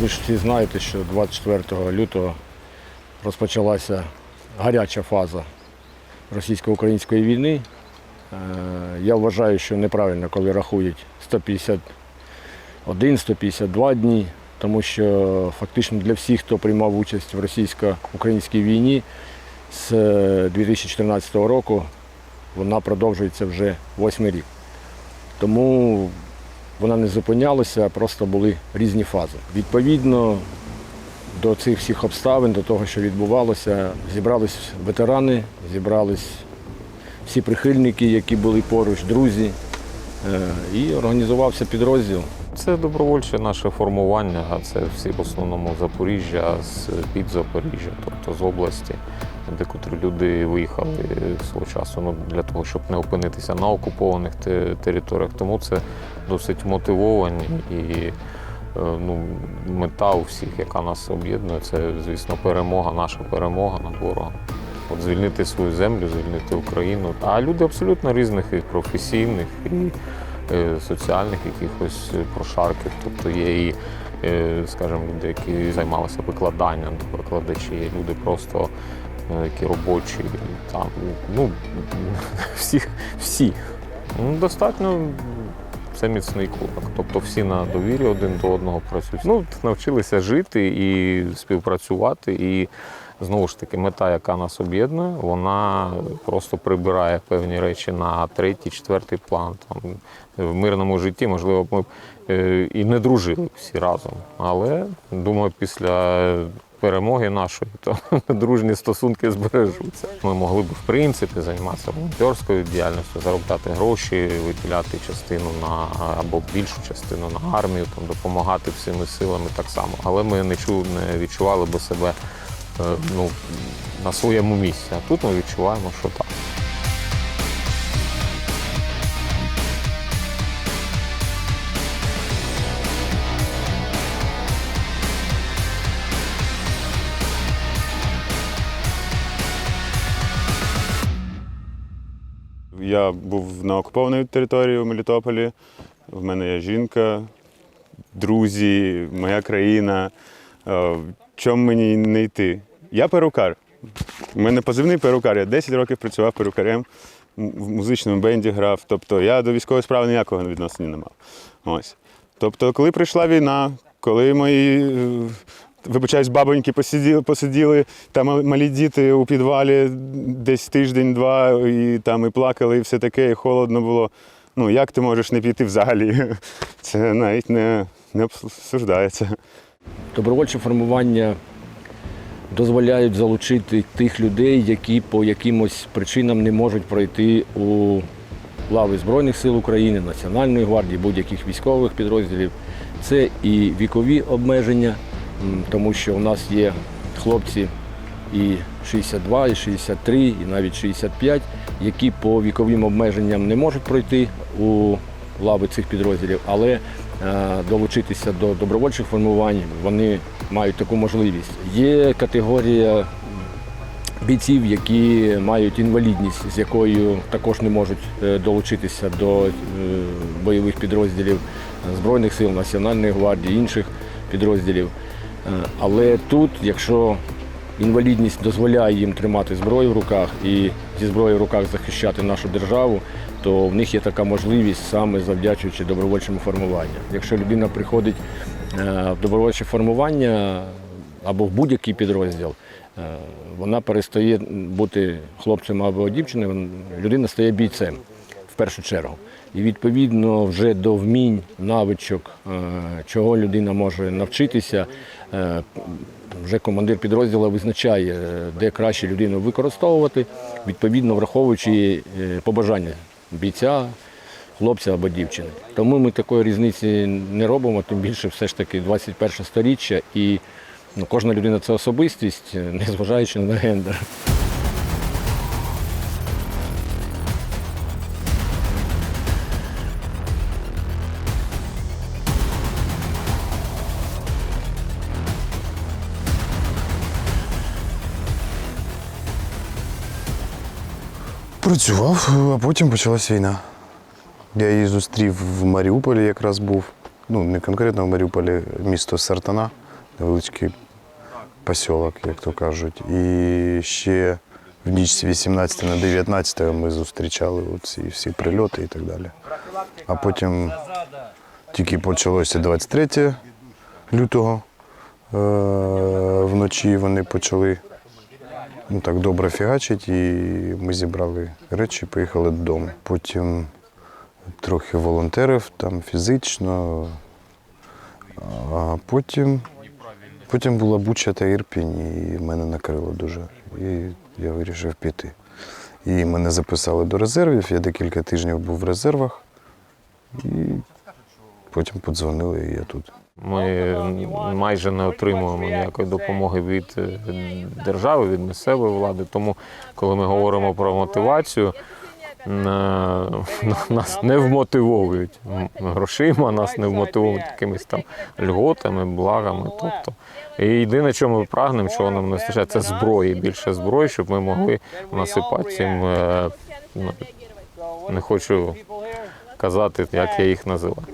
Ви ж всі знаєте, що 24 лютого розпочалася гаряча фаза російсько-української війни. Е, Я вважаю, що неправильно, коли рахують 151-152 дні, тому що фактично для всіх, хто приймав участь в російсько-українській війні з е, 2014 року, вона продовжується вже восьмий рік. Тому вона не зупинялася, просто були різні фази. Відповідно до цих всіх обставин, до того, що відбувалося, зібрались ветерани, зібрались всі прихильники, які були поруч, друзі, е, і організувався підрозділ. Це добровольче наше формування, а це всі в основному Запоріжжя, з під Запоріжжя, тобто з області, де котрі люди виїхали свого часу ну, для того, щоб не опинитися на окупованих територіях. Тому це досить мотивовані і е, ну, мета у всіх, яка нас об'єднує, це, звісно, перемога, наша перемога над ворогом. От звільнити свою землю, звільнити Україну. А люди абсолютно різних і професійних, і е, соціальних якихось прошарків. Тобто є і, е, скажімо, люди, які займалися викладанням, викладачі, є люди просто які робочі, там, ну, всі, всі. Ну, достатньо це міцний кулак. Тобто всі на довірі один до одного працюють. Ну, навчилися жити і співпрацювати. І знову ж таки, мета, яка нас об'єднує, вона просто прибирає певні речі на третій, четвертий план. Там, в мирному житті, можливо, ми б е, і не дружили всі разом. Але думаю, після перемоги нашої, то дружні стосунки збережуться. Ми могли б в принципі займатися волонтерською діяльністю, заробляти гроші, виділяти частину на або більшу частину на армію, там допомагати всіми силами так само. Але ми не чу, не відчували би себе е, ну, на своєму місці. А тут ми відчуваємо, що так. Я був на окупованій території у Мелітополі. В мене є жінка, друзі, моя країна. Е, чому мені не йти? Я перукар. У мене позивний перукар. Я 10 років працював перукарем, в музичному бенді грав. Тобто я до військової справи ніякого відношення не мав. Ось. Тобто, коли прийшла війна, коли мої. Вибачаюсь, бабоньки посиділи, посиділи там малі діти у підвалі десь тиждень-два, і там і плакали, і все таке, і холодно було. Ну, як ти можеш не піти взагалі? Це навіть не, не обсуждається. Добровольче формування дозволяють залучити тих людей, які по якимось причинам не можуть пройти у лави Збройних сил України, Національної гвардії, будь-яких військових підрозділів. Це і вікові обмеження, тому що у нас є хлопці і 62, і 63, і навіть 65, які по віковим обмеженням не можуть пройти у лави цих підрозділів, але е, долучитися до добровольчих формувань вони мають таку можливість. Є категорія бійців, які мають інвалідність, з якою також не можуть е, долучитися до е, бойових підрозділів Збройних сил, Національної гвардії, інших підрозділів. Е, Але тут, якщо інвалідність дозволяє їм тримати зброю в руках і зі зброєю в руках захищати нашу державу, то в них є така можливість саме завдячуючи добровольчому формуванню. Якщо людина приходить е, в добровольче формування або в будь-який підрозділ, е, вона перестає бути хлопцем або дівчиною, людина стає бійцем першу чергу. І відповідно вже до вмінь, навичок, е, чого людина може навчитися, е, вже командир підрозділу визначає, е, де краще людину використовувати, відповідно враховуючи побажання бійця, хлопця або дівчини. Тому ми такої різниці не робимо, тим більше все ж таки 21 сторіччя і ну, кожна людина це особистість, незважаючи на гендер. Працював, а потім почалась війна. Я її зустрів в Маріуполі, якраз був. Ну, не конкретно в Маріуполі, місто Сартана. невеличкий посілок, як то кажуть. І ще в ніч з 18 на 19 ми зустрічали ці всі прильоти і так далі. А потім тільки почалося 23 лютого. е, Вночі вони почали ну, так добре фігачити, і ми зібрали речі, поїхали додому. Потім трохи волонтерів там фізично, а потім, потім була Буча та Ірпінь, і мене накрило дуже. І я вирішив піти. І мене записали до резервів, я декілька тижнів був в резервах, і потім подзвонили, і я тут. Ми майже не отримуємо ніякої допомоги від е, держави, від місцевої влади. Тому, коли ми говоримо про мотивацію, е, нас не вмотивовують грошима, нас не вмотивовують якимись там льготами, благами. Тобто, і єдине, чого ми прагнемо, чого нам не вистачає, це зброї, більше зброї, щоб ми могли насипати цим. е, ну, Не хочу казати, як я їх називаю.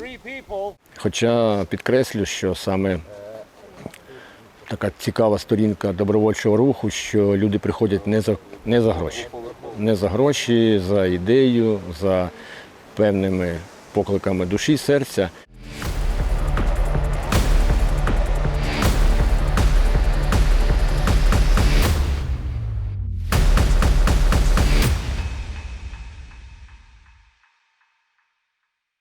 Хоча підкреслю, що саме така цікава сторінка добровольчого руху, що люди приходять не за, не за гроші. Не за гроші, за ідею, за певними покликами душі, серця.